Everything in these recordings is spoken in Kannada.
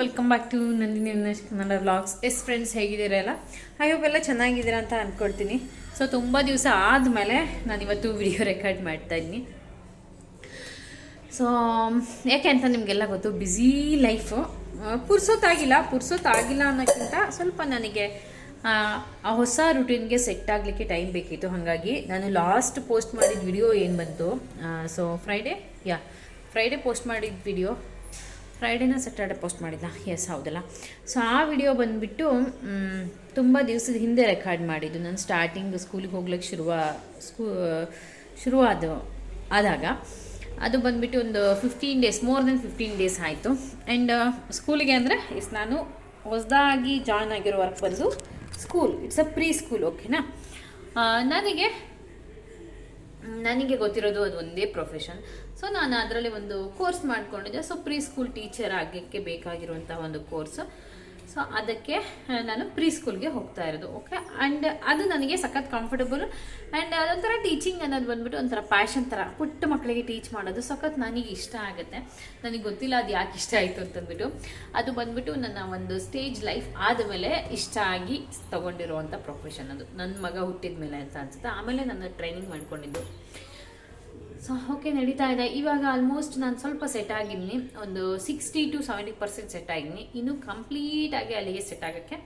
Welcome back to Nandini Vinesh Kannada vlogs yes friends ಹೇಗಿದ್ದೀರಲ್ಲ hope ಎಲ್ಲ? ಚೆನ್ನಾಗಿದ್ದೀರಾ ಅಂತ ಅಂದ್ಕೊಳ್ತೀನಿ ಸೊ ತುಂಬ ದಿವಸ ಆದಮೇಲೆ ನಾನು ಇವತ್ತು ವಿಡಿಯೋ ರೆಕಾರ್ಡ್ ಮಾಡ್ತಾಯಿದ್ದೀನಿ ಸೊ ಯಾಕೆ ಅಂತ ನಿಮಗೆಲ್ಲ ಗೊತ್ತು ಬ್ಯುಸಿ ಲೈಫು ಪುರ್ಸೊತ್ತಾಗಿಲ್ಲ ಪುರ್ಸೊತ್ತಾಗಿಲ್ಲ ಅನ್ನೋಕ್ಕಿಂತ ಸ್ವಲ್ಪ ನನಗೆ, ಆ ಹೊಸ ರುಟೀನ್ಗೆ ಸೆಟ್ ಆಗಲಿಕ್ಕೆ ಟೈಮ್ ಬೇಕಿತ್ತು. ಹಾಗಾಗಿ ನಾನು ಲಾಸ್ಟ್ ಪೋಸ್ಟ್ ಮಾಡಿದ ವಿಡಿಯೋ ಏನು ಬಂತು? So Friday yeah Friday post ಮಾಡಿದ ವಿಡಿಯೋ ಫ್ರೈಡೇನ ಸ್ಯಾಟರ್ಡೆ ಪೋಸ್ಟ್ ಮಾಡಿದ್ದ ಎಸ್ ಹೌದಲ್ಲ. ಸೊ ಆ ವಿಡಿಯೋ ಬಂದುಬಿಟ್ಟು ತುಂಬ ದಿವಸದ ಹಿಂದೆ ರೆಕಾರ್ಡ್ ಮಾಡಿದ್ದು. ನಾನು ಸ್ಟಾರ್ಟಿಂಗ್ ಸ್ಕೂಲಿಗೆ ಹೋಗ್ಲಿಕ್ಕೆ ಶುರುವ, ಸ್ಕೂ, ಶುರುವಾದ, ಆದಾಗ. ಅದು ಬಂದುಬಿಟ್ಟು ಒಂದು fifteen days more than fifteen days ಆಯಿತು. ಆ್ಯಂಡ್ ಸ್ಕೂಲಿಗೆ ಅಂದರೆ, ಇಸ್ ನಾನು ಹೊಸದಾಗಿ ಜಾಯ್ನ್ ಆಗಿರೋ ವರ್ಕ್ ಬಂದು school it's a pre school ಓಕೆನಾ ನನಗೆ ನನಗೆ ಗೊತ್ತಿರೋದು ಅದು ಒಂದೇ ಪ್ರೊಫೆಷನ್ ಸೊ ನಾನು ಅದರಲ್ಲಿ ಒಂದು ಕೋರ್ಸ್ ಮಾಡ್ಕೊಂಡಿದ್ದೆ. ಸೊ ಪ್ರೀ ಸ್ಕೂಲ್ ಟೀಚರ್ ಆಗಲಿಕ್ಕೆ ಬೇಕಾಗಿರುವಂತಹ ಒಂದು ಕೋರ್ಸ್ ಸೊ ಅದಕ್ಕೆ ನಾನು ಪ್ರೀ ಸ್ಕೂಲ್ಗೆ ಹೋಗ್ತಾ ಇರೋದು ಓಕೆ ಆ್ಯಂಡ್ ಅದು ನನಗೆ ಸಖತ್ ಕಂಫರ್ಟಬಲ್ ಆ್ಯಂಡ್ ಅದೊಂಥರ ಟೀಚಿಂಗ್ ಅನ್ನೋದು ಬಂದ್ಬಿಟ್ಟು ಒಂಥರ ಪ್ಯಾಷನ್ ಥರ, ಪುಟ್ಟ ಮಕ್ಕಳಿಗೆ ಟೀಚ್ ಮಾಡೋದು ಸಖತ್ ನನಗೆ ಇಷ್ಟ ಆಗುತ್ತೆ. ನನಗೆ ಗೊತ್ತಿಲ್ಲ ಅದು ಯಾಕೆ ಇಷ್ಟ ಆಯಿತು ಅಂತಂದ್ಬಿಟ್ಟು. ಅದು ಬಂದ್ಬಿಟ್ಟು ನನ್ನ ಒಂದು ಸ್ಟೇಜ್ ಲೈಫ್ ಆದಮೇಲೆ ಇಷ್ಟ ಆಗಿ ತೊಗೊಂಡಿರುವಂಥ ಪ್ರೊಫೆಷನ್ ಅದು. ನನ್ನ ಮಗ ಹುಟ್ಟಿದ ಮೇಲೆ ಅಂತ ಅನ್ಸುತ್ತೆ. ಆಮೇಲೆ ನನ್ನ ಟ್ರೈನಿಂಗ್ ಮಾಡ್ಕೊಂಡಿದ್ದು. ಸೊ ಓಕೆ ನಡೀತಾ ಇದೆ. ಇವಾಗ ಆಲ್ಮೋಸ್ಟ್ ನಾನು ಸ್ವಲ್ಪ ಸೆಟ್ ಆಗಿದ್ದೀನಿ. ಒಂದು sixty to seventy percent set ಆಗಿದ್ದೀನಿ. ಇನ್ನು ಕಂಪ್ಲೀಟಾಗಿ ಅಲ್ಲಿಗೆ ಸೆಟ್ ಆಗೋಕ್ಕೆ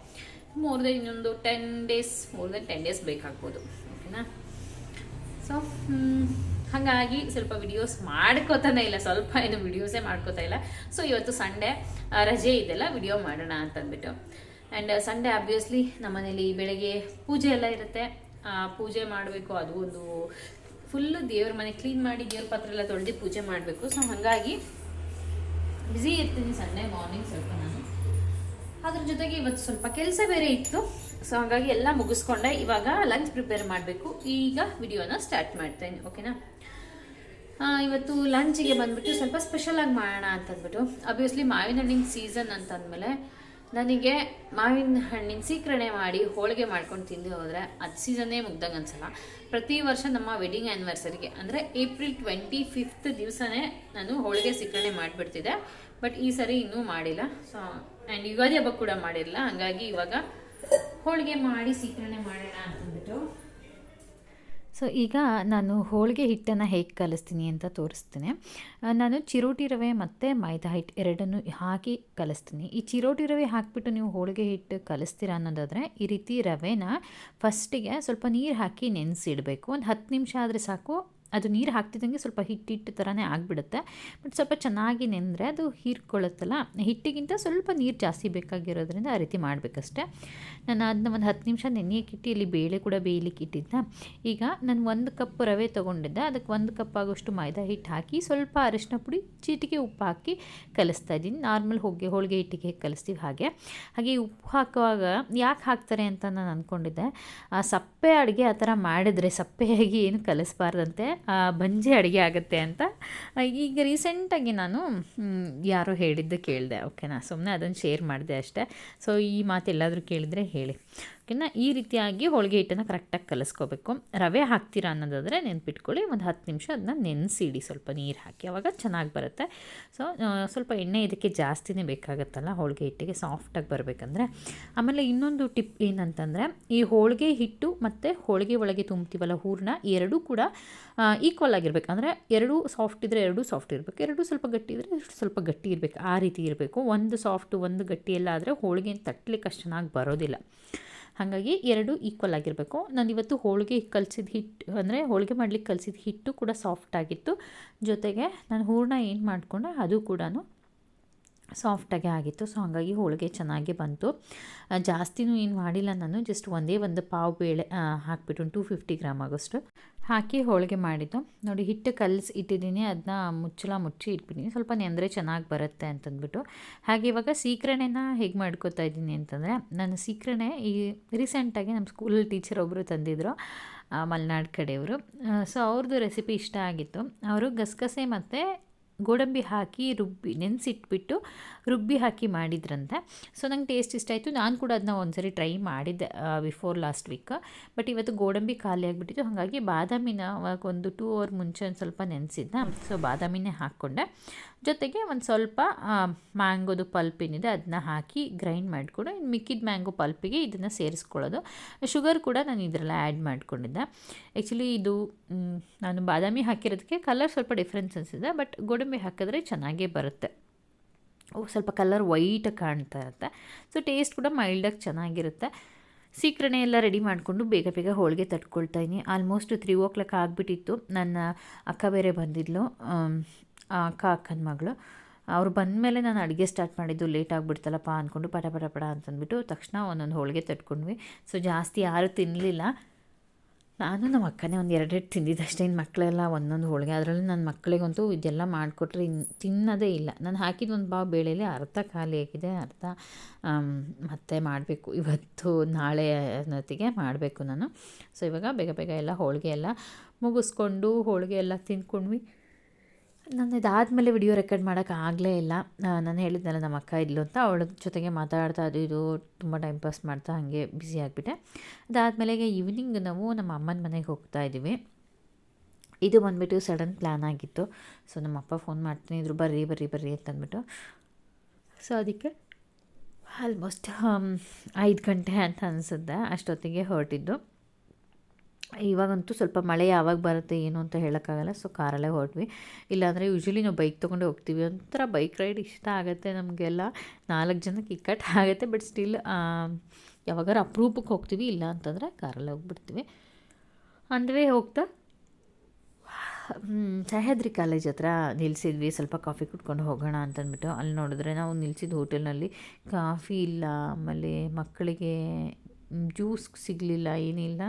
ಮೋರ್ ದೆನ್ ಇನ್ನೊಂದು ten days more than ten days ಬೇಕಾಗ್ಬೋದು. ಓಕೆನಾ ಸೊ ಹಾಗಾಗಿ ಸ್ವಲ್ಪ ವಿಡಿಯೋಸ್ ಮಾಡ್ಕೋತಾನೆ ಇಲ್ಲ. ಸ್ವಲ್ಪ ಏನು ವಿಡಿಯೋಸೇ ಮಾಡ್ಕೋತಾ ಇಲ್ಲ. ಸೊ ಇವತ್ತು ಸಂಡೇ ರಜೆ ಇದೆಲ್ಲ ವಿಡಿಯೋ ಮಾಡೋಣ ಅಂತಂದ್ಬಿಟ್ಟು. ಆ್ಯಂಡ್ ಸಂಡೇ ಆಬ್ವಿಯಸ್ಲಿ ನಮ್ಮನೇಲಿ ಬೆಳಗ್ಗೆ ಪೂಜೆ ಎಲ್ಲ ಇರುತ್ತೆ. ಪೂಜೆ ಮಾಡಬೇಕು. ಅದು ಒಂದು ಫುಲ್ಲು ದೇವ್ರ ಮನೆ ಕ್ಲೀನ್ ಮಾಡಿ ದೇವ್ರ ಪಾತ್ರ ಎಲ್ಲ ತೊಳೆದು ಪೂಜೆ ಮಾಡಬೇಕು. ಸೊ ಹಾಗಾಗಿ ಬ್ಯುಸಿ ಇರ್ತೀನಿ ಸಂಡೇ ಮಾರ್ನಿಂಗ್ ಸ್ವಲ್ಪ ನಾನು. ಅದ್ರ ಜೊತೆಗೆ ಇವತ್ತು ಸ್ವಲ್ಪ ಕೆಲಸ ಬೇರೆ ಇತ್ತು. ಸೊ ಹಾಗಾಗಿ ಎಲ್ಲ ಮುಗಿಸ್ಕೊಂಡೆ. ಇವಾಗ ಲಂಚ್ ಪ್ರಿಪೇರ್ ಮಾಡಬೇಕು. ಈಗ ವಿಡಿಯೋನ ಸ್ಟಾರ್ಟ್ ಮಾಡ್ತೇನೆ ಓಕೆನಾ ಇವತ್ತು ಲಂಚಿಗೆ ಬಂದ್ಬಿಟ್ಟು ಸ್ವಲ್ಪ ಸ್ಪೆಷಲ್ ಆಗಿ ಮಾಡೋಣ ಅಂತಂದ್ಬಿಟ್ಟು. ಅಬ್ವಿಯಸ್ಲಿ ಮಾವಿನ ಹಣ್ಣಿನ ಸೀಸನ್ ಅಂತಂದಮೇಲೆ ನನಗೆ ಮಾವಿನ ಹಣ್ಣಿನ ಸೀಕರಣೆ ಮಾಡಿ ಹೋಳಿಗೆ ಮಾಡ್ಕೊಂಡು ತಿಂದು ಹೋದರೆ ಅದು ಸೀಸನ್ನೇ ಮುಗ್ದಂಗೆ ಅನ್ಸಲ್ಲ. ಪ್ರತಿ ವರ್ಷ ನಮ್ಮ ವೆಡ್ಡಿಂಗ್ ಆ್ಯನಿವರ್ಸರಿಗೆ ಅಂದರೆ ಏಪ್ರಿಲ್ ಟ್ವೆಂಟಿ ಫಿಫ್ತ್ ದಿವಸನೇ ನಾನು ಹೋಳಿಗೆ ಸೀಕರಣೆ ಮಾಡಿಬಿಡ್ತಿದ್ದೆ. ಬಟ್ ಈ ಸರಿ ಇನ್ನೂ ಮಾಡಿಲ್ಲ. ಸೊ ಆ್ಯಂಡ್ ಯುಗಾದಿ ಹಬ್ಬ ಕೂಡ ಮಾಡಿರಲಿಲ್ಲ. ಹಾಗಾಗಿ ಇವಾಗ ಹೋಳಿಗೆ ಮಾಡಿ ಸೀಕರಣೆ ಮಾಡೋಣ ಅಂತಂದ್ಬಿಟ್ಟು ಸೊ ಈಗ ನಾನು ಹೋಳಿಗೆ ಹಿಟ್ಟನ್ನು ಹೇಗೆ ಕಲಿಸ್ತೀನಿ ಅಂತ ತೋರಿಸ್ತೀನಿ. ನಾನು ಚಿರೋಟಿ ರವೆ ಮತ್ತು ಮೈದಾ ಹಿಟ್ಟು ಎರಡನ್ನು ಹಾಕಿ ಕಲಿಸ್ತೀನಿ. ಈ ಚಿರೋಟಿ ರವೆ ಹಾಕಿಬಿಟ್ಟು ನೀವು ಹೋಳಿಗೆ ಹಿಟ್ಟು ಕಲಿಸ್ತೀರಾ ಅನ್ನೋದಾದರೆ, ಈ ರೀತಿ ರವೆನ ಫಸ್ಟಿಗೆ ಸ್ವಲ್ಪ ನೀರು ಹಾಕಿ ನೆನೆಸಿಡಬೇಕು. ಒಂದು ಹತ್ತು ನಿಮಿಷ ಆದರೆ ಸಾಕು. ಅದು ನೀರು ಹಾಕ್ತಿದ್ದಂಗೆ ಸ್ವಲ್ಪ ಹಿಟ್ಟಿಟ್ಟು ಥರನೇ ಆಗಿಬಿಡುತ್ತೆ. ಬಟ್ ಸ್ವಲ್ಪ ಚೆನ್ನಾಗಿ ನೆಂದರೆ ಅದು ಹೀರ್ಕೊಳ್ಳುತ್ತಲ್ಲ. ಹಿಟ್ಟಿಗಿಂತ ಸ್ವಲ್ಪ ನೀರು ಜಾಸ್ತಿ ಬೇಕಾಗಿರೋದ್ರಿಂದ ಆ ರೀತಿ ಮಾಡಬೇಕಷ್ಟೆ. ನಾನು ಅದನ್ನ ಒಂದು ಹತ್ತು ನಿಮಿಷ ನೆನೆಯಕ್ಕಿಟ್ಟು ಇಲ್ಲಿ ಬೇಳೆ ಕೂಡ ಬೇಯಲಿಕ್ಕೆ ಇಟ್ಟಿದ್ದೆ ಈಗ ನಾನು ಒಂದು ಕಪ್ ರವೆ ತೊಗೊಂಡಿದ್ದೆ. ಅದಕ್ಕೆ ಒಂದು ಕಪ್ ಆಗೋಷ್ಟು ಮೈದಾ ಹಿಟ್ಟು ಹಾಕಿ ಸ್ವಲ್ಪ ಅರಿಶಿನ ಪುಡಿ ಚೀಟಿಗೆ ಉಪ್ಪು ಹಾಕಿ ಕಲಿಸ್ತಾ ಇದ್ದೀನಿ. ನಾರ್ಮಲ್ ಹೋಗಿ, ಹೋಳಿಗೆ ಹಿಟ್ಟಿಗೆ ಹೇಗೆ ಕಲಿಸ್ತೀವಿ ಹಾಗೆ. ಹಾಗೆ ಉಪ್ಪು ಹಾಕುವಾಗ ಯಾಕೆ ಹಾಕ್ತಾರೆ ಅಂತ ನಾನು ಅಂದ್ಕೊಂಡಿದ್ದೆ ಆ ಸಪ್ಪೆ ಅಡುಗೆ ಆ ಥರ ಮಾಡಿದರೆ ಸಪ್ಪೆಯಾಗಿ ಏನು ಕಲಿಸ್ಬಾರ್ದಂತೆ. ಬಂಜೆ ಅಡುಗೆ ಆಗುತ್ತೆ ಅಂತ. ಈಗ ರೀಸೆಂಟಾಗಿ ನಾನು ಯಾರೋ ಹೇಳಿದ್ದು ಕೇಳಿದೆ, ಓಕೆನಾ? ಸುಮ್ಮನೆ ಅದನ್ನು ಶೇರ್ ಮಾಡಿದೆ ಅಷ್ಟೇ. ಸೊ ಈ ಮಾತು ಎಲ್ಲಾದರೂ ಕೇಳಿದರೆ ಹೇಳಿ. ಓಕೆನಾ ಈ ರೀತಿಯಾಗಿ ಹೋಳಿಗೆ ಹಿಟ್ಟನ್ನು ಕರೆಕ್ಟಾಗಿ ಕಲಿಸ್ಕೋಬೇಕು. ರವೆ ಹಾಕ್ತೀರಾ ಅನ್ನೋದಾದರೆ ನೆನ್ಪಿಟ್ಕೊಳ್ಳಿ, ಒಂದು ಹತ್ತು ನಿಮಿಷ ಅದನ್ನ ನೆನೆಸಿಡಿ. ಸ್ವಲ್ಪ ನೀರು ಹಾಕಿ, ಅವಾಗ ಚೆನ್ನಾಗಿ ಬರುತ್ತೆ. ಸೊ ಸ್ವಲ್ಪ ಎಣ್ಣೆ ಇದಕ್ಕೆ ಜಾಸ್ತಿನೇ ಬೇಕಾಗುತ್ತಲ್ಲ ಹೋಳಿಗೆ ಹಿಟ್ಟಿಗೆ ಸಾಫ್ಟಾಗಿ ಬರಬೇಕಂದ್ರೆ. ಆಮೇಲೆ ಇನ್ನೊಂದು ಟಿಪ್ ಏನಂತಂದರೆ, ಈ ಹೋಳಿಗೆ ಹಿಟ್ಟು ಮತ್ತು ಹೋಳಿಗೆ ಒಳಗೆ ತುಂಬ್ತೀವಲ್ಲ ಹೂರಣ, ಎರಡೂ ಕೂಡ ಈಕ್ವಲ್ ಆಗಿರ್ಬೇಕು. ಅಂದರೆ ಎರಡೂ ಸಾಫ್ಟ್ ಇದ್ದರೆ ಎರಡೂ ಸಾಫ್ಟ್ ಇರಬೇಕು, ಎರಡೂ ಸ್ವಲ್ಪ ಗಟ್ಟಿ ಇದ್ದರೆ ಸ್ವಲ್ಪ ಗಟ್ಟಿ ಇರಬೇಕು. ಆ ರೀತಿ ಇರಬೇಕು. ಒಂದು ಸಾಫ್ಟು ಒಂದು ಗಟ್ಟಿ ಎಲ್ಲ ಆದರೆ ಹೋಳಿಗೆ ತಟ್ಟಲಿಕ್ಕೆ ಅಷ್ಟು ಚೆನ್ನಾಗಿ ಬರೋದಿಲ್ಲ. ಹಾಗಾಗಿ ಎರಡು ಈಕ್ವಲ್ ಆಗಿರಬೇಕು. ನಾನು ಇವತ್ತು ಹೋಳಿಗೆ ಕಲಸಿದ ಹಿಟ್ಟು ಅಂದರೆ ಹೋಳಿಗೆ ಮಾಡಲಿಕ್ಕೆ ಕಲಸಿದ ಹಿಟ್ಟು ಕೂಡ ಸಾಫ್ಟ್ ಆಗಿತ್ತು. ಜೊತೆಗೆ ನಾನು ಹೂರ್ಣ ಏನು ಮಾಡಿಕೊಂಡೆ ಅದು ಕೂಡ ಸಾಫ್ಟಾಗೆ ಆಗಿತ್ತು. ಸೊ ಹಾಗಾಗಿ ಹೋಳಿಗೆ ಚೆನ್ನಾಗಿ ಬಂತು. ಜಾಸ್ತಿನೂ ಏನು ಮಾಡಿಲ್ಲ ನಾನು. ಜಸ್ಟ್ ಒಂದೇ ಒಂದು ಪಾವು ಬೇಳೆ ಹಾಕ್ಬಿಟ್ಟು ಟೂ ಫಿಫ್ಟಿ ಗ್ರಾಮ್ ಆಗೋಷ್ಟು. ಹಾಕಿ ಹೋಳಿಗೆ ಮಾಡಿದ್ದು. ನೋಡಿ, ಹಿಟ್ಟು ಕಲಸಿ ಇಟ್ಟಿದ್ದೀನಿ. ಅದನ್ನ ಮುಚ್ಚಲ ಮುಚ್ಚಿ ಇಟ್ಬಿಟ್ಟಿನಿ ಸ್ವಲ್ಪ ನೆಂದರೆ ಚೆನ್ನಾಗಿ ಬರುತ್ತೆ ಅಂತಂದ್ಬಿಟ್ಟು. ಹಾಗೆ ಇವಾಗ ಸೀಕ್ರಣೆನ ಹೇಗೆ ಮಾಡ್ಕೋತಾ ಇದ್ದೀನಿ ಅಂತಂದರೆ, ನಾನು ಸೀಕ್ರಣೆ ಈ ರೀಸೆಂಟಾಗಿ ನಮ್ಮ ಸ್ಕೂಲ್ ಟೀಚರ್ ಒಬ್ಬರು ತಂದಿದ್ದರು ಮಲೆನಾಡು ಕಡೆಯವರು. ಸೊ ಅವ್ರದ್ದು ರೆಸಿಪಿ ಇಷ್ಟ ಆಗಿತ್ತು. ಅವರು ಗಸಗಸೆ ಮತ್ತು ಗೋಡಂಬಿ ಹಾಕಿ ರುಬ್ಬಿ ನೆನೆಸಿಟ್ಬಿಟ್ಟು ರುಬ್ಬಿ ಹಾಕಿ ಮಾಡಿದ್ರಂತೆ. ಸೊ ನಂಗೆ ಟೇಸ್ಟ್ ಇಷ್ಟ ಆಯಿತು. ನಾನು ಕೂಡ ಅದನ್ನ ಒಂದ್ಸರಿ ಟ್ರೈ ಮಾಡಿದ್ದೆ ಬಿಫೋರ್ ಲಾಸ್ಟ್ ವೀಕ್ ಬಟ್ ಇವತ್ತು ಗೋಡಂಬಿ ಖಾಲಿ ಆಗಿಬಿಟ್ಟಿತ್ತು. ಹಾಗಾಗಿ ಬಾದಾಮಿನ ಒಂದು ಟೂ ಅವರ್ ಮುಂಚೆ ಒಂದು ಸ್ವಲ್ಪ ನೆನೆಸಿದ್ದ ಸೊ ಬಾದಾಮಿನೇ ಹಾಕ್ಕೊಂಡೆ. ಜೊತೆಗೆ ಒಂದು ಸ್ವಲ್ಪ ಮ್ಯಾಂಗೋದು ಪಲ್ಪ್ ಏನಿದೆ ಅದನ್ನ ಹಾಕಿ ಗ್ರೈಂಡ್ ಮಾಡಿಕೊಂಡು ಇನ್ನು ಮಿಕ್ಕಿದ ಮ್ಯಾಂಗೋ ಪಲ್ಪಿಗೆ ಇದನ್ನು ಸೇರಿಸ್ಕೊಳ್ಳೋದು. ಶುಗರ್ ಕೂಡ ನಾನು ಇದರಲ್ಲಿ ಆ್ಯಡ್ ಮಾಡಿಕೊಂಡಿದ್ದೆ. ಆ್ಯಕ್ಚುಲಿ ಇದು ನಾನು ಬಾದಾಮಿ ಹಾಕಿರೋದಕ್ಕೆ ಕಲರ್ ಸ್ವಲ್ಪ ಡಿಫ್ರೆನ್ಸ್ ಅನಿಸಿದೆ ಬಟ್ ಗೋಡಂಬಿ ಹಾಕಿದ್ರೆ ಚೆನ್ನಾಗೇ ಬರುತ್ತೆ. ಸ್ವಲ್ಪ ಕಲರ್ ವೈಟಾಗಿ ಕಾಣ್ತಾ ಇರುತ್ತೆ. ಸೊ ಟೇಸ್ಟ್ ಕೂಡ ಮೈಲ್ಡಾಗಿ ಚೆನ್ನಾಗಿರುತ್ತೆ. ಸೀಕ್ರಣೆ ಎಲ್ಲ ರೆಡಿ ಮಾಡಿಕೊಂಡು ಬೇಗ ಬೇಗ ಹೋಳಿಗೆ ತಟ್ಕೊಳ್ತಾ ಇದ್ದೀನಿ. ಆಲ್ಮೋಸ್ಟ್ ತ್ರೀ ಓ ಕ್ಲಾಕ್ ಆಗಿಬಿಟ್ಟಿತ್ತು. ನನ್ನ ಅಕ್ಕ ಬೇರೆ ಬಂದಿದ್ಲು. ಅಕ್ಕ, ಅಕ್ಕನ ಮಗಳು. ಅವ್ರು ಬಂದಮೇಲೆ ನಾನು ಅಡುಗೆ ಸ್ಟಾರ್ಟ್ ಮಾಡಿದ್ದು ಲೇಟ್ ಆಗಿಬಿಡ್ತಲ್ಲಪ್ಪ ಅಂದ್ಕೊಂಡು ಪಟ ಪಟ ಪಟ ಅಂತಂದ್ಬಿಟ್ಟು ತಕ್ಷಣ ಒಂದೊಂದು ಹೋಳಿಗೆ ತಟ್ಕೊಂಡ್ವಿ. ಸೊ ಜಾಸ್ತಿ ಯಾರೂ ತಿನ್ನಲಿಲ್ಲ ನಾನು ನಮ್ಮ ಅಕ್ಕನೇ ಒಂದು ಎರಡೆರಡು ತಿಂದಿದ್ದಷ್ಟೇ. ಇನ್ನು ಮಕ್ಕಳೆಲ್ಲ ಒಂದೊಂದು ಹೋಳಿಗೆ. ಅದರಲ್ಲಿ ನನ್ನ ಮಕ್ಕಳಿಗಂತೂ ಇದೆಲ್ಲ ಮಾಡಿಕೊಟ್ರೆ ಇನ್ನು ತಿನ್ನೋದೇ ಇಲ್ಲ. ನಾನು ಹಾಕಿದ ಒಂದು ಬಾವು ಬೇಳೆಯಲ್ಲಿ ಅರ್ಧ ಖಾಲಿ ಆಗಿದೆ ಅರ್ಧ ಮತ್ತೆ ಮಾಡಬೇಕು. ಇವತ್ತು ನಾಳೆ ಅನ್ನೋತ್ತಿಗೆ ಮಾಡಬೇಕು ನಾನು. ಸೊ ಇವಾಗ ಬೇಗ ಬೇಗ ಎಲ್ಲ ಹೋಳಿಗೆ ಎಲ್ಲ ಮುಗಿಸ್ಕೊಂಡು ಹೋಳಿಗೆ ಎಲ್ಲ ತಿಂದ್ಕೊಂಡ್ವಿ. ನಾನು ಇದಾದಮೇಲೆ ವಿಡಿಯೋ ರೆಕಾರ್ಡ್ ಮಾಡೋಕ್ಕಾಗಲೇ ಇಲ್ಲ. ನಾನು ಹೇಳಿದ್ನಲ್ಲ ನಮ್ಮ ಅಕ್ಕ ಇದ್ಲು ಅಂತ, ಅವಳ ಜೊತೆಗೆ ಮಾತಾಡ್ತಾ ಅದು ಇದು ತುಂಬ ಟೈಮ್ ಪಾಸ್ ಮಾಡ್ತಾ ಹಾಗೆ ಬ್ಯುಸಿ ಆಗಿಬಿಟ್ಟೆ. ಅದಾದಮೇಲೆ ಈವ್ನಿಂಗ್ ನಾವು ನಮ್ಮ ಅಮ್ಮನ ಮನೆಗೆ ಹೋಗ್ತಾ ಇದ್ದೀವಿ. ಇದು ಬಂದುಬಿಟ್ಟು ಸಡನ್ ಪ್ಲ್ಯಾನ್ ಆಗಿತ್ತು. ಸೊ ನಮ್ಮ ಅಪ್ಪ ಫೋನ್ ಮಾಡ್ತೀನಿ ಇದ್ರು, ಬರ್ರಿ ಬರ್ರಿ ಬರ್ರಿ ಅಂತಂದ್ಬಿಟ್ಟು ಸೊ ಅದಕ್ಕೆ ಆಲ್ಮೋಸ್ಟ್ ಐದು ಗಂಟೆ ಅಂತ ಅನಿಸುತ್ತೆ, ಅಷ್ಟೊತ್ತಿಗೆ ಹೊರಟಿದ್ದು. ಇವಾಗಂತೂ ಸ್ವಲ್ಪ ಮಳೆ ಯಾವಾಗ ಬರುತ್ತೆ, ಏನು ಅಂತ ಹೇಳೋಕ್ಕಾಗಲ್ಲ. ಸೊ ಕಾರಲ್ಲೇ ಹೊರಟ್ವಿ. ಇಲ್ಲಾಂದರೆ ಯೂಶ್ವಲಿ ನಾವು ಬೈಕ್ ತೊಗೊಂಡು ಹೋಗ್ತೀವಿ. ಒಂಥರ ಬೈಕ್ ರೈಡ್ ಇಷ್ಟ ಆಗುತ್ತೆ ನಮಗೆಲ್ಲ. ನಾಲ್ಕು ಜನಕ್ಕೆ ಇಕ್ಕಟ್ಟು ಆಗುತ್ತೆ ಬಟ್ ಸ್ಟಿಲ್ ಯಾವಾಗಾರ ಅಪ್ರೂಪಕ್ಕೆ ಹೋಗ್ತೀವಿ. ಇಲ್ಲ ಅಂತಂದರೆ ಕಾರಲ್ಲೇ ಹೋಗ್ಬಿಡ್ತೀವಿ. ಅಂದರೆ ಹೋಗ್ತಾ? ಸಹ್ಯಾದ್ರಿ ಕಾಲೇಜ್ ಹತ್ರ ನಿಲ್ಲಿಸಿದ್ವಿ ಸ್ವಲ್ಪ ಕಾಫಿ ಕುಡ್ಕೊಂಡು ಹೋಗೋಣ ಅಂತಂದ್ಬಿಟ್ಟು. ಅಲ್ಲಿ ನೋಡಿದ್ರೆ ನಾವು ನಿಲ್ಸಿದ ಹೋಟೆಲ್ನಲ್ಲಿ ಕಾಫಿ ಇಲ್ಲ, ಆಮೇಲೆ ಮಕ್ಕಳಿಗೆ ಜ್ಯೂಸ್ ಸಿಗಲಿಲ್ಲ, ಏನಿಲ್ಲ.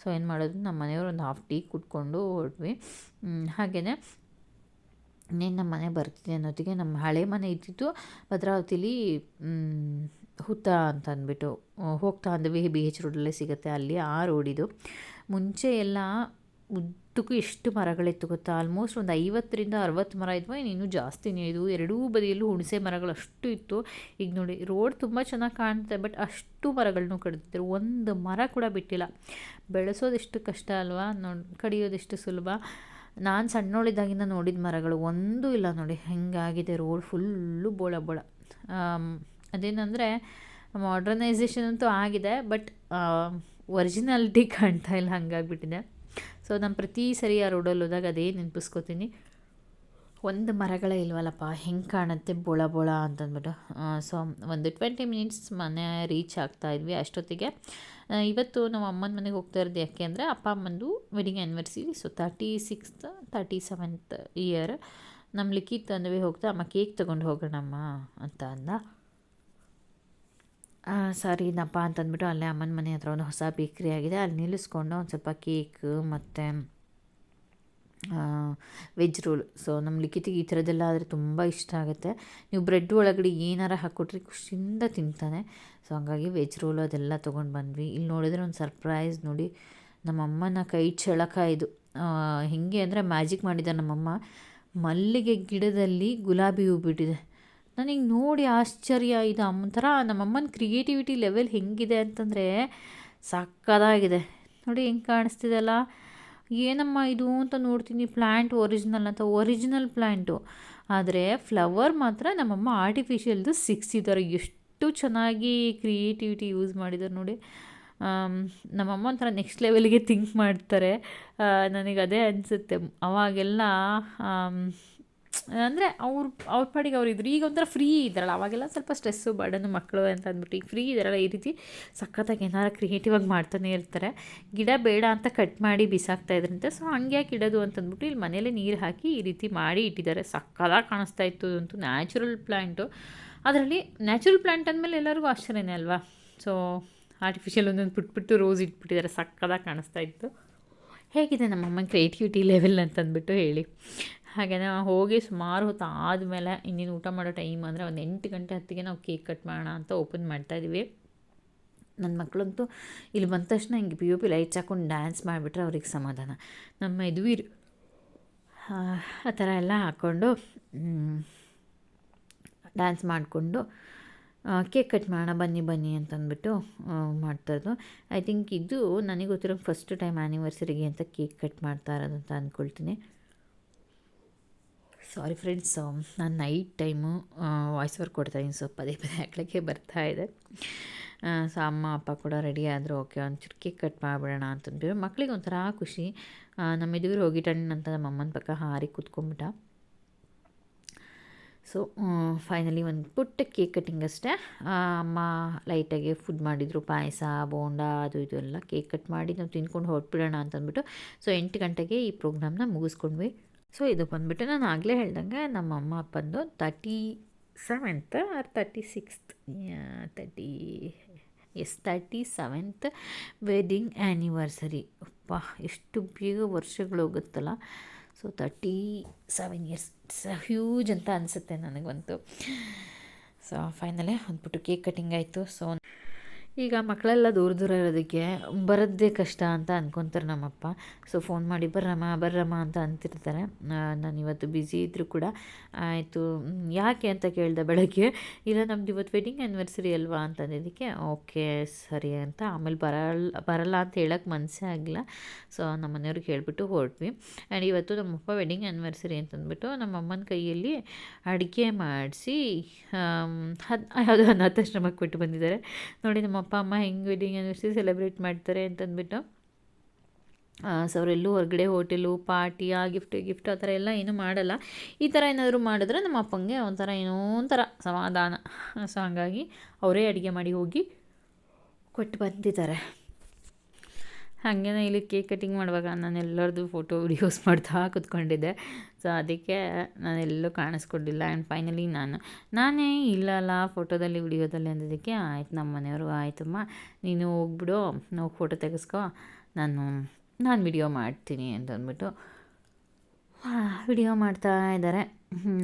ಸೊ ಏನು ಮಾಡೋದು ನಮ್ಮ ಮನೆಯವರು ಒಂದು ಹಾಫ್ ಟೀ ಕುಟ್ಕೊಂಡು ಹೊರಟ್ವಿ. ಹಾಗೆಯೇ ಇನ್ನೇನು ನಮ್ಮ ಮನೆ ಬರ್ತಿದೆ ಅನ್ನೋತ್ತಿಗೆ ನಮ್ಮ ಹಳೆ ಮನೆ ಇದ್ದಿದ್ದು ಭದ್ರಾವತಿಲಿ ಹುತ್ತ ಅಂತ ಅಂದ್ಬಿಟ್ಟು, ಹೋಗ್ತಾ ಅಂದ್ವಿ. ಬಿ ಎಚ್ ರೋಡಲ್ಲೇ ಸಿಗುತ್ತೆ ಅಲ್ಲಿ ಆ ರೋಡಿದು ಮುಂಚೆ ಎಲ್ಲ ಉದ್ದಕ್ಕೂ ಎಷ್ಟು ಮರಗಳಿತ್ತು ಗೊತ್ತಾ ಆಲ್ಮೋಸ್ಟ್ ಒಂದು ಐವತ್ತರಿಂದ ಅರವತ್ತು ಮರ ಇದ್ವು. ಇನ್ನು ಜಾಸ್ತಿನೇ ಇದು ಎರಡೂ ಬದಿಯಲ್ಲೂ ಹುಣಸೆ ಮರಗಳು ಅಷ್ಟು ಇತ್ತು. ಈಗ ನೋಡಿ ರೋಡ್ ತುಂಬ ಚೆನ್ನಾಗಿ ಕಾಣುತ್ತೆ ಬಟ್ ಅಷ್ಟು ಮರಗಳನ್ನು ಕಡಿದಿದ್ದರು ಒಂದು ಮರ ಕೂಡ ಬಿಟ್ಟಿಲ್ಲ. ಬೆಳೆಸೋದೆಷ್ಟು ಕಷ್ಟ ಅಲ್ವಾ? ನೋಡಿ ಕಡಿಯೋದೆಷ್ಟು ಸುಲಭ? ನಾನು ಸಣ್ಣೋಳಿದ್ದಾಗಿಂದ ನೋಡಿದ ಮರಗಳು. ಒಂದೂ ಇಲ್ಲ ನೋಡಿ. ಹೆಂಗಾಗಿದೆ ರೋಡ್ ಫುಲ್ಲು ಬೋಳ ಬೋಳ. ಅದೇನಂದರೆ ಮಾಡ್ರನೈಸೇಷನ್ ಅಂತೂ ಆಗಿದೆ ಬಟ್ ಒರಿಜಿನಾಲಿಟಿ ಕಾಣ್ತಾ ಇಲ್ಲ, ಹಂಗಾಗ್ಬಿಟ್ಟಿದೆ. ಸೊ ನಾನು ಪ್ರತಿ ಸರಿ ಆ ರೋಡಲ್ಲಿ ಹೋದಾಗ ಅದೇ ನೆನಪಿಸ್ಕೋತೀನಿ. ಒಂದು ಮರಗಳೇ ಇಲ್ವಲ್ಲಪ್ಪ, ಹೆಂಗೆ ಕಾಣುತ್ತೆ ಬೋಳ ಬೋಳ ಅಂತಂದ್ಬಿಟ್ಟು. ಸೊ ಒಂದು ಟ್ವೆಂಟಿ ಮಿನಿಟ್ಸ್ ಮನೆ ರೀಚ್ ಆಗ್ತಾ ಇದ್ವಿ ಅಷ್ಟೊತ್ತಿಗೆ. ಇವತ್ತು ನಮ್ಮ ಅಮ್ಮನ ಮನೆಗೆ ಹೋಗ್ತಾ ಇರೋದು ಯಾಕೆ ಅಂದರೆ, ಅಪ್ಪ ಅಮ್ಮಂದು wedding anniversary so thirty sixth thirty seventh year ನಮ್ಮ ಲಿಖಿತ್ ಅಂದ್ವಿ ಹೋಗ್ತಾ, ಅಮ್ಮ ಕೇಕ್ ತೊಗೊಂಡು ಹೋಗೋಣಮ್ಮ ಅಂತ ಅಂದ. ಸರಿನಪ್ಪ ಅಂತಂದ್ಬಿಟ್ಟು ಅಲ್ಲೇ ಅಮ್ಮನ ಮನೆ ಹತ್ರ ಒಂದು ಹೊಸ ಬೇಕ್ರಿ ಆಗಿದೆ. ಅಲ್ಲಿ ನಿಲ್ಲಿಸ್ಕೊಂಡು ಒಂದು ಸ್ವಲ್ಪ ಕೇಕ್ ಮತ್ತು ವೆಜ್ ರೋಲ್. ಸೊ ನಮ್ಮ ಲಿಖಿತಿಗೆ ಈ ಥರದ್ದೆಲ್ಲ ಆದರೆ ತುಂಬ ಇಷ್ಟ ಆಗುತ್ತೆ. ನೀವು ಬ್ರೆಡ್ ಒಳಗಡೆ ಏನಾರ ಹಾಕ್ಕೊಟ್ರೆ ಖುಷಿಯಿಂದ ತಿಂತಾನೆ. ಸೊ ಹಂಗಾಗಿ ವೆಜ್ ರೋಲು ಅದೆಲ್ಲ ತೊಗೊಂಡು ಬಂದ್ವಿ. ಇಲ್ಲಿ ನೋಡಿದ್ರೆ ಒಂದು ಸರ್ಪ್ರೈಸ್ ನೋಡಿ, ನಮ್ಮಮ್ಮನ ಕೈ ಚಳಕ ಇದು. ಹೇಗೆ ಅಂದರೆ ಮ್ಯಾಜಿಕ್ ಮಾಡಿದ್ದಾರೆ ನಮ್ಮಮ್ಮ ಮಲ್ಲಿಗೆ ಗಿಡದಲ್ಲಿ ಗುಲಾಬಿ ಹೂ ಬಿಟ್ಟಿದೆ. ನನಗೆ ನೋಡಿ ಆಶ್ಚರ್ಯ ಇದು. ಒಂಥರ ನಮ್ಮಮ್ಮನ ಕ್ರಿಯೇಟಿವಿಟಿ ಲೆವೆಲ್ ಹೆಂಗಿದೆ ಅಂತಂದರೆ ಸಕ್ಕದಾಗಿದೆ. ನೋಡಿ ಹೆಂಗೆ ಕಾಣಿಸ್ತಿದೆಲ್ಲ ಏನಮ್ಮ ಇದು ಅಂತ ನೋಡ್ತೀನಿ. ಪ್ಲ್ಯಾಂಟ್ ಒರಿಜಿನಲ್ ಅಂತ ಒರಿಜಿನಲ್ ಪ್ಲ್ಯಾಂಟು ಆದರೆ ಫ್ಲವರ್ ಮಾತ್ರ ನಮ್ಮಮ್ಮ ಆರ್ಟಿಫಿಷಿಯಲ್ದು ಸಿಕ್ಸಿದ್ದಾರೆ. ಎಷ್ಟು ಚೆನ್ನಾಗಿ ಕ್ರಿಯೇಟಿವಿಟಿ ಯೂಸ್ ಮಾಡಿದ್ದಾರೆ ನೋಡಿ. ನಮ್ಮಮ್ಮ ಒಂಥರ ನೆಕ್ಸ್ಟ್ ಲೆವೆಲ್ಗೆ ಥಿಂಕ್ ಮಾಡ್ತಾರೆ. ನನಗೆ ಅದೇ ಅನಿಸುತ್ತೆ. ಅವಾಗೆಲ್ಲ ಅಂದರೆ ಅವ್ರ ಅವ್ರ ಪಾಡಿಗೆ ಅವ್ರು ಇದ್ರು. ಈಗ ಒಂಥರ ಫ್ರೀ ಇದ್ದಾರಲ್ಲ, ಅವಾಗೆಲ್ಲ ಸ್ವಲ್ಪ ಸ್ಟ್ರೆಸ್ಸು ಬರ್ಡನ್ನು ಮಕ್ಕಳು ಅಂತ ಅಂದ್ಬಿಟ್ಟು ಈಗ ಫ್ರೀ ಇದ್ದಾರಲ್ಲ ಈ ರೀತಿ ಸಖತ್ತಾಗಿ ಏನಾರು ಕ್ರಿಯೇಟಿವ್ ಆಗಿ ಮಾಡ್ತಾನೆ ಇರ್ತಾರೆ. ಗಿಡ ಬೇಡ ಅಂತ ಕಟ್ ಮಾಡಿ ಬಿಸಾಕ್ತಾ ಇದ್ರಂತೆ. ಸೊ ಹಂಗೆ ಯಾಕೆ ಇಡೋದು ಅಂತಂದ್ಬಿಟ್ಟು ಇಲ್ಲಿ ಮನೇಲೆ ನೀರು ಹಾಕಿ ಈ ರೀತಿ ಮಾಡಿ ಇಟ್ಟಿದ್ದಾರೆ. ಸಖತ್ತಾಗಿ ಕಾಣಿಸ್ತಾ ಇತ್ತು ಅಂತೂ ನ್ಯಾಚುರಲ್ ಪ್ಲ್ಯಾಂಟು ಅದರಲ್ಲಿ ನ್ಯಾಚುರಲ್ ಪ್ಲ್ಯಾಂಟ್ ಅಂದಮೇಲೆ ಎಲ್ಲರಿಗೂ ಆಶ್ಚರ್ಯನೇ ಅಲ್ವಾ? ಸೊ ಆರ್ಟಿಫಿಷಿಯಲ್ ಒಂದೊಂದು ಪುಟ್ಬಿಟ್ಟು ರೋಸ್ ಇಟ್ಬಿಟ್ಟಿದ್ದಾರೆ. ಸಖತ್ತಾಗಿ ಕಾಣಿಸ್ತಾ ಇತ್ತು. ಹೇಗಿದೆ ನಮ್ಮಮ್ಮನ ಕ್ರಿಯೇಟಿವಿಟಿ ಲೆವೆಲ್ ಅಂತಂದ್ಬಿಟ್ಟು ಹೇಳಿ. ಹಾಗೆ ನಾವು ಹೋಗಿ ಸುಮಾರು ಹೊತ್ತು ಆದಮೇಲೆ ಇನ್ನೇನು ಊಟ ಮಾಡೋ ಟೈಮ್ ಅಂದರೆ ಒಂದು ಎಂಟು ಗಂಟೆ ಹತ್ತಿಗೆ ನಾವು ಕೇಕ್ ಕಟ್ ಮಾಡೋಣ ಅಂತ ಓಪನ್ ಮಾಡ್ತಾಯಿದ್ವಿ ನನ್ನ ಮಕ್ಕಳಂತೂ ಇಲ್ಲಿ ಬಂದ ತಕ್ಷಣ ಹಿಂಗೆ ಪಿ ಯು ಪಿ ಲೈಟ್ಸ್ ಹಾಕೊಂಡು ಡ್ಯಾನ್ಸ್ ಮಾಡಿಬಿಟ್ರೆ ಅವ್ರಿಗೆ ಸಮಾಧಾನ. ನಮ್ಮ ಯದುವೀರ್, ಆ ಥರ ಎಲ್ಲ ಹಾಕ್ಕೊಂಡು ಡ್ಯಾನ್ಸ್ ಮಾಡಿಕೊಂಡು ಕೇಕ್ ಕಟ್ ಮಾಡೋಣ, ಬನ್ನಿ ಬನ್ನಿ ಅಂತಂದ್ಬಿಟ್ಟು ಮಾಡ್ತಾಯಿದ್ದು ಐ ಥಿಂಕ್ ಇದು ನನಗೆ ಗೊತ್ತಿರೋ ಫಸ್ಟ್ ಟೈಮ್ ಆ್ಯನಿವರ್ಸರಿಗೆ ಅಂತ ಕೇಕ್ ಕಟ್ ಮಾಡ್ತಾ ಇರೋದು ಅಂತ ಅಂದ್ಕೊಳ್ತೀನಿ ಸಾರಿ ಫ್ರೆಂಡ್ಸ್ ನಾನು ನೈಟ್ ಟೈಮು ವಾಯ್ಸ್ ಓವರ್ ಕೊಡ್ತಾಯಿದ್ದೀನಿ. ಸೊ ಪದೇ ಪದೇ ಹಾಕ್ಲಿಕ್ಕೆ ಬರ್ತಾ ಇದೆ. ಸೊ ಅಮ್ಮ, ಅಪ್ಪ ಕೂಡ ರೆಡಿ ಆದರು ಓಕೆ ಒಂದು ಕೇಕ್ ಕಟ್ ಮಾಡಿಬಿಡೋಣ ಅಂತಂದ್ಬಿಟ್ಟು ಮಕ್ಳಿಗೆ ಒಂಥರ ಖುಷಿ. ನಮ್ಮ ಎದುರು ಹೋಗಿ ಅಂತ ನಮ್ಮ ಅಮ್ಮನ ಪಕ್ಕ ಹಾರಿ ಕೂತ್ಕೊಂಡ್ಬಿಟ್ಟ. ಸೊ ಫೈನಲಿ ಒಂದು ಪುಟ್ಟ ಕೇಕ್ ಕಟ್ಟಿಂಗ್ ಅಷ್ಟೇ. ಅಮ್ಮ ಲೈಟಾಗಿ ಫುಡ್ ಮಾಡಿದರು, ಪಾಯಸ, ಬೋಂಡ, ಅದು ಇದು ಎಲ್ಲ ಕೇಕ್ ಕಟ್ ಮಾಡಿ ನಾವು ತಿನ್ಕೊಂಡು ಹೊರಟ್ಬಿಡೋಣ ಅಂತಂದ್ಬಿಟ್ಟು ಸೊ ಎಂಟು ಗಂಟೆಗೆ ಈ ಪ್ರೋಗ್ರಾಮ್ನ ಮುಗಿಸ್ಕೊಂಡ್ವಿ. ಸೊ ಇದು ಬಂದುಬಿಟ್ಟು ನಾನು ಆಗಲೇ ಹೇಳ್ದಂಗೆ ನಮ್ಮ ಅಮ್ಮ ಅಪ್ಪಂದು thirty seventh or thirty sixth thirty yes thirty seventh wedding anniversary ಅಪ್ಪ ಎಷ್ಟು ಬೇಗ ವರ್ಷಗಳು ಹೋಗುತ್ತಲ್ಲ. So thirty seven years huge ಅಂತ ಅನಿಸುತ್ತೆ ನನಗಂತೂ. ಸೊ ಫೈನಲೇ ಅಂದ್ಬಿಟ್ಟು ಕೇಕ್ ಕಟಿಂಗ್ ಆಯಿತು. ಸೊ ಈಗ ಮಕ್ಕಳೆಲ್ಲ ದೂರ ದೂರ ಇರೋದಕ್ಕೆ ಬರೋದೇ ಕಷ್ಟ ಅಂತ ಅಂದ್ಕೊತಾರೆ ನಮ್ಮಪ್ಪ. ಸೊ ಫೋನ್ ಮಾಡಿ ಬರ್ರಮ್ಮ ಬರ್ರಮ್ಮ ಅಂತ ಅಂತಿರ್ತಾರೆ. ನಾನು ಇವತ್ತು ಬ್ಯುಸಿ ಇದ್ದರೂ ಕೂಡ ಆಯಿತು. ಯಾಕೆ ಅಂತ ಕೇಳಿದೆ ಬೆಳಗ್ಗೆ. ಇಲ್ಲ, ನಮ್ದು ಇವತ್ತು ವೆಡ್ಡಿಂಗ್ ಆ್ಯನಿವರ್ಸರಿ ಅಲ್ವಾ ಅಂತಂದಿದ್ದಕ್ಕೆ ಓಕೆ ಸರಿ ಅಂತ. ಆಮೇಲೆ ಬರಲ್ಲ ಬರಲ್ಲ ಅಂತ ಹೇಳೋಕ್ಕೆ ಮನಸ್ಸೇ ಆಗಿಲ್ಲ ಸೊ ನಮ್ಮ ಮನೆಯವ್ರಿಗೆ ಹೇಳ್ಬಿಟ್ಟು ಹೊರಟ್ವಿ. ಆ್ಯಂಡ್ ಇವತ್ತು ನಮ್ಮಪ್ಪ ವೆಡ್ಡಿಂಗ್ ಆ್ಯನಿವರ್ಸರಿ ಅಂತಂದ್ಬಿಟ್ಟು ನಮ್ಮಮ್ಮನ ಕೈಯಲ್ಲಿ ಅಡುಗೆ ಮಾಡಿಸಿ ಹದ್, ಯಾವುದೋ ಅನಾಥಾಶ್ರಮಕ್ಕೆ ಬಿಟ್ಟು ಬಂದಿದ್ದಾರೆ. ನೋಡಿ ನಮ್ಮ ಅಪ್ಪ, ಅಮ್ಮ ಹೆಂಗೆ ವೆಡ್ಡಿಂಗ್ ಆ್ಯನಿವರ್ಸರಿ ಸೆಲೆಬ್ರೇಟ್ ಮಾಡ್ತಾರೆ ಅಂತಂದ್ಬಿಟ್ಟು ಸೊ ಅವರೆಲ್ಲೂ ಹೊರಗಡೆ ಹೋಟೆಲು ಪಾರ್ಟಿ ಆ ಗಿಫ್ಟ್ ಗಿಫ್ಟ್ ಆ ಥರ ಎಲ್ಲ ಏನೂ ಮಾಡಲ್ಲ. ಈ ಥರ ಏನಾದರೂ ಮಾಡಿದ್ರೆ ನಮ್ಮ ಅಪ್ಪಂಗೆ ಒಂಥರ ಏನೋ ಒಂಥರ ಸಮಾಧಾನ. ಸೊ ಹಾಗಾಗಿ ಅವರೇ ಅಡುಗೆ ಮಾಡಿ ಹೋಗಿ ಕೊಟ್ಟು ಬಂದಿದ್ದಾರೆ. ಹಾಗೆ ಇಲ್ಲಿ ಕೇಕ್ ಕಟಿಂಗ್ ಮಾಡುವಾಗ ನಾನು ಎಲ್ಲರದ್ದು ಫೋಟೋ, ವಿಡಿಯೋಸ್ ಮಾಡ್ತಾ ಕುತ್ಕೊಂಡಿದ್ದೆ. ಸೊ ಅದಕ್ಕೆ ನಾನು ಎಲ್ಲೂ ಕಾಣಿಸ್ಕೊಡ್ಲಿಲ್ಲ. ಆ್ಯಂಡ್ ಫೈನಲಿ ನಾನು, ನಾನೇ ಇಲ್ಲಲ್ಲ ಫೋಟೋದಲ್ಲಿ, ವಿಡಿಯೋದಲ್ಲಿ ಅಂದಿದ್ದಕ್ಕೆ ಆಯ್ತು, ನಮ್ಮ ಮನೆಯವರು ಆಯ್ತಮ್ಮ ನೀನು ಹೋಗ್ಬಿಡು ನಾವು ಫೋಟೋ ತೆಗೆಸ್ಕೊ. ನಾನು ನಾನು ವಿಡಿಯೋ ಮಾಡ್ತೀನಿ ಅಂತಂದ್ಬಿಟ್ಟು ವಿಡಿಯೋ ಮಾಡ್ತಾ ಇದ್ದಾರೆ.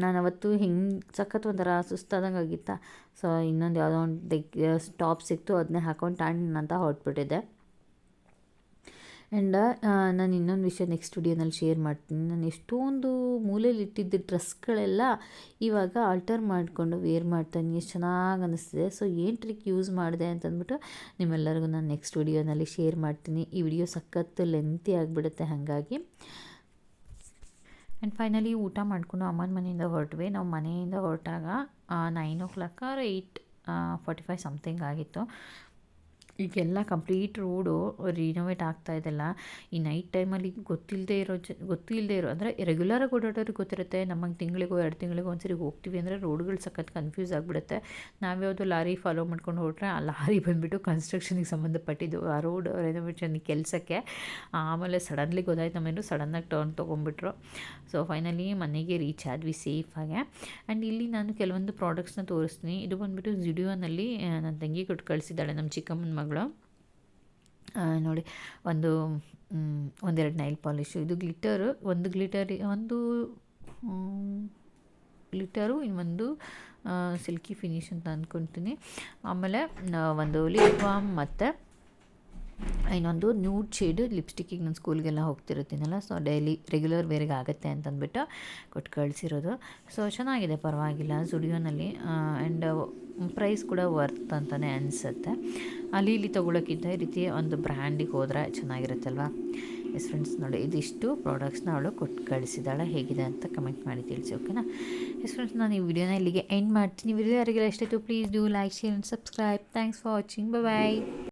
ನಾನು ಅವತ್ತು ಹೆಂಗೆ, ಸಖತ್ ಒಂಥರ ಸುಸ್ತಾದಂಗೆ ಆಗಿತ್ತ. ಸೊ ಇನ್ನೊಂದು ಯಾವುದೋ ಒಂದು ಟಾಪ್ ಸಿಕ್ತು, ಅದನ್ನೇ ಹಾಕೊಂಡು ಅಂತ ಹೊರಟ್ಬಿಟ್ಟಿದ್ದೆ. ಆ್ಯಂಡ್ ನಾನು ಇನ್ನೊಂದು ವಿಷಯ ನೆಕ್ಸ್ಟ್ ವಿಡಿಯೋನಲ್ಲಿ ಶೇರ್ ಮಾಡ್ತೀನಿ. ನಾನು ಎಷ್ಟೊಂದು ಮೂಲೆಯಲ್ಲಿ ಇಟ್ಟಿದ್ದ ಡ್ರೆಸ್ಗಳೆಲ್ಲ ಇವಾಗ ಆಲ್ಟರ್ ಮಾಡಿಕೊಂಡು ವೇರ್ ಮಾಡ್ತಾನೆ. ಎಷ್ಟು ಚೆನ್ನಾಗಿ ಅನ್ನಿಸ್ತಿದೆ. ಸೊ ಏನು ಟ್ರಿಕ್ ಯೂಸ್ ಮಾಡಿದೆ ಅಂತಂದ್ಬಿಟ್ಟು ನಿಮ್ಮೆಲ್ಲರಿಗೂ ನಾನು ನೆಕ್ಸ್ಟ್ ವಿಡಿಯೋನಲ್ಲಿ ಶೇರ್ ಮಾಡ್ತೀನಿ. ಈ ವಿಡಿಯೋ ಸಖತ್ತು ಲೆಂತಿ ಆಗಿಬಿಡುತ್ತೆ ಹಾಗಾಗಿ. ಆ್ಯಂಡ್ ಫೈನಲಿ ಊಟ ಮಾಡಿಕೊಂಡು ಅಮ್ಮನ ಮನೆಯಿಂದ ಹೊರಟ್ವಿ. ನಾವು ಮನೆಯಿಂದ ಹೊರಟಾಗ nine o'clock or eight forty five something ಆಗಿತ್ತು. ಈಗೆಲ್ಲ ಕಂಪ್ಲೀಟ್ ರೋಡು ರಿನೋವೇಟ್ ಆಗ್ತಾ ಇದೆಲ್ಲ. ಈ ನೈಟ್ ಟೈಮಲ್ಲಿ ಗೊತ್ತಿಲ್ಲದೆ ಇರೋ ಜ ಗೊತ್ತಿಲ್ಲದೆ ಇರೋ, ಅಂದರೆ ರೆಗ್ಯುಲರಾಗಿ ಓಡಾಡೋರಿಗೆ ಗೊತ್ತಿರುತ್ತೆ. ನಮಗೆ ತಿಂಗಳಿಗೋ, ಎರಡು ತಿಂಗಳಿಗೋ ಒಂದ್ಸರಿ ಹೋಗ್ತೀವಿ ಅಂದರೆ ರೋಡ್ಗಳು ಸಖತ್ ಕನ್ಫ್ಯೂಸ್ ಆಗಿಬಿಡುತ್ತೆ. ನಾವ್ಯಾವುದು ಲಾರಿ ಫಾಲೋ ಮಾಡ್ಕೊಂಡು ಹೊರಟ್ರೆ ಆ ಲಾರಿ ಬಂದುಬಿಟ್ಟು ಕನ್ಸ್ಟ್ರಕ್ಷನಿಗೆ ಸಂಬಂಧಪಟ್ಟಿದ್ದು ಆ ರೋಡ್ ರೆನೋವೇಷನ್ ಕೆಲಸಕ್ಕೆ. ಆಮೇಲೆ ಸಡನ್ಲಿ ಗೊತ್ತಾಯ್ತು ನಮ್ಮೇನು ಸಡನ್ನಾಗಿ ಟರ್ನ್ ತೊಗೊಂಡ್ಬಿಟ್ರು. ಸೊ ಫೈನಲಿ ಮನೆಗೆ ರೀಚ್ ಆದ್ವಿ ಸೇಫಾಗೆ ಆ್ಯಂಡ್ ಇಲ್ಲಿ ನಾನು ಕೆಲವೊಂದು ಪ್ರಾಡಕ್ಟ್ಸ್ನ ತೋರಿಸ್ತೀನಿ. ಇದು ಬಂದುಬಿಟ್ಟು ಜಿಡಿಯೋನಲ್ಲಿ ನನ್ನ ತಂಗಿ ಕೊಟ್ಟು ಕಳಿಸಿದ್ದಾಳೆ. ನಮ್ಮ ಚಿಕ್ಕಮ್ಮನ ಮಗಳು. ನೋಡಿ, ಒಂದು ಒಂದೆರಡು ನೈಲ್ ಪಾಲಿಶು ಇದು ಗ್ಲಿಟರು ಒಂದು ಗ್ಲಿಟರ್ ಒಂದು ಗ್ಲಿಟರು ಇನ್ನೊಂದು ಸಿಲ್ಕಿ ಫಿನಿಶ್ ಅಂತ ಅಂದ್ಕೊತೀನಿ ಆಮೇಲೆ ಒಂದು ಲಿಪ್ ಬಾಮ್ ಮತ್ತು ಇನ್ನೊಂದು ನ್ಯೂಡ್ ಶೇಡ್ ಲಿಪ್ಸ್ಟಿಕ್ಕಿಗೆ ನಾನು ಸ್ಕೂಲ್ಗೆಲ್ಲ ಹೋಗ್ತಿರ್ತೀನಲ್ಲ ಸೊ ಡೈಲಿ ರೆಗ್ಯುಲರ್ ವೇರಿಗೆ ಆಗುತ್ತೆ ಅಂತಂದ್ಬಿಟ್ಟು ಕೊಟ್ಟು ಕಳಿಸಿರೋದು ಸೊ ಚೆನ್ನಾಗಿದೆ, ಪರವಾಗಿಲ್ಲ ಜುಡಿಯೋನಲ್ಲಿ ಆ್ಯಂಡ್ ಪ್ರೈಸ್ ಕೂಡ ವರ್ತ್ ಅಂತಲೇ ಅನಿಸುತ್ತೆ. ಅಲ್ಲಿ ಇಲ್ಲಿ ತೊಗೊಳಕ್ಕಿಂತ ಈ ರೀತಿ ಒಂದು ಬ್ರ್ಯಾಂಡಿಗೆ ಹೋದರೆ ಚೆನ್ನಾಗಿರುತ್ತಲ್ವ? ಎಸ್ ಫ್ರೆಂಡ್ಸ್ ನೋಡಿ, ಇದಿಷ್ಟು ಪ್ರಾಡಕ್ಟ್ಸ್ನ ಅವಳು ಕೊಟ್ಟು ಕಳಿಸಿದ್ದಾಳೆ ಹೇಗಿದೆ ಅಂತ ಕಮೆಂಟ್ ಮಾಡಿ ತಿಳಿಸಿ ಓಕೆನಾ ಎಸ್ ಫ್ರೆಂಡ್ಸ್ ನಾನು ಈ ವಿಡಿಯೋನ ಇಲ್ಲಿಗೆ ಎಂಡ್ ಮಾಡ್ತೀನಿ. ವಿಡಿಯೋ ಯಾರಿಗೆಲ್ಲ ಎಷ್ಟಾಯಿತು please do like share and subscribe thanks for watching bye